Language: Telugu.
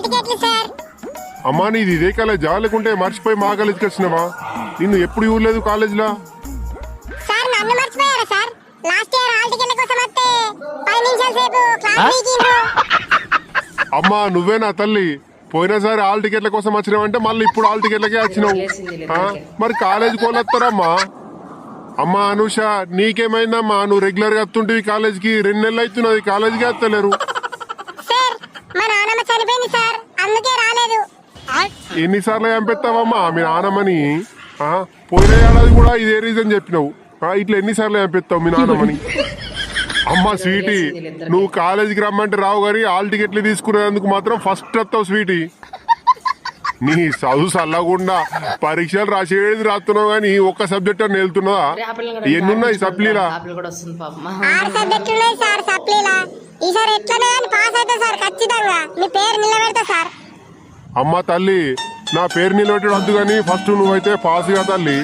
హాల్ టికెట్లు సార్? అమ్మా నీది ఇదే కాలేజా లేకుంటే మర్చిపోయి మా కాలేజీకి వచ్చినావా? నిన్ను ఎప్పుడు ఇవ్వలేదు కాలేజీలో? సార్ నన్ను మర్చిపోయారా సార్? లాస్ట్ ఇయర్ హాల్ టికెట్ల కోసం వస్తే పది నిమిషాల సేపు క్లాస్ పీకిండ్రు అమ్మా నువ్వేనా తల్లి. పోయినసారి హాల్ టికెట్ల కోసం వచ్చినావంటే మళ్ళీ ఇప్పుడు హాల్ టికెట్లకే వచ్చినావు. ఆ? మరి కాలేజీ కోలేస్తారమ్మా అమ్మా అనుష నీకేమైందమ్మా? నువ్వు రెగ్యులర్గా వస్తుంటివి కాలేజీకి రెండు నెలలు అవుతున్నది. కాలేజీకి వస్తలేరు. చనిపోయింది సార్. అందుకే రాలేదు. ఎన్నిసార్లు చంపెత్తావమ్మా మీ నాన్నమ్మని ఆ? పోయిన ఏడాది కూడా ఇదే రీజన్ చెప్పినావు. ఆ, ఇట్లా ఎన్నిసార్లు చంపెత్తావు మీ నాన్నమ్మని అమ్మా స్వీటీ నువ్వు కాలేజీకి రమ్మంటే రావు గారి హాల్ టికెట్లు తీసుకునేందుకు మాత్రం ఫస్ట్ వస్తావు స్వీటీ. నీ చదువు చల్లకుండా పరీక్షలు రాసేది రాస్తున్నావు కానీ ఒక్క సబ్జెక్ట్ అని వెళ్తున్నదా ఎన్నున్నాయి సప్లీలా? సార్. అమ్మ తల్లి నా పేరు నిలబెట్టడం వద్దు కానీ ఫస్ట్ నువ్వైతే పాస్గా తల్లి.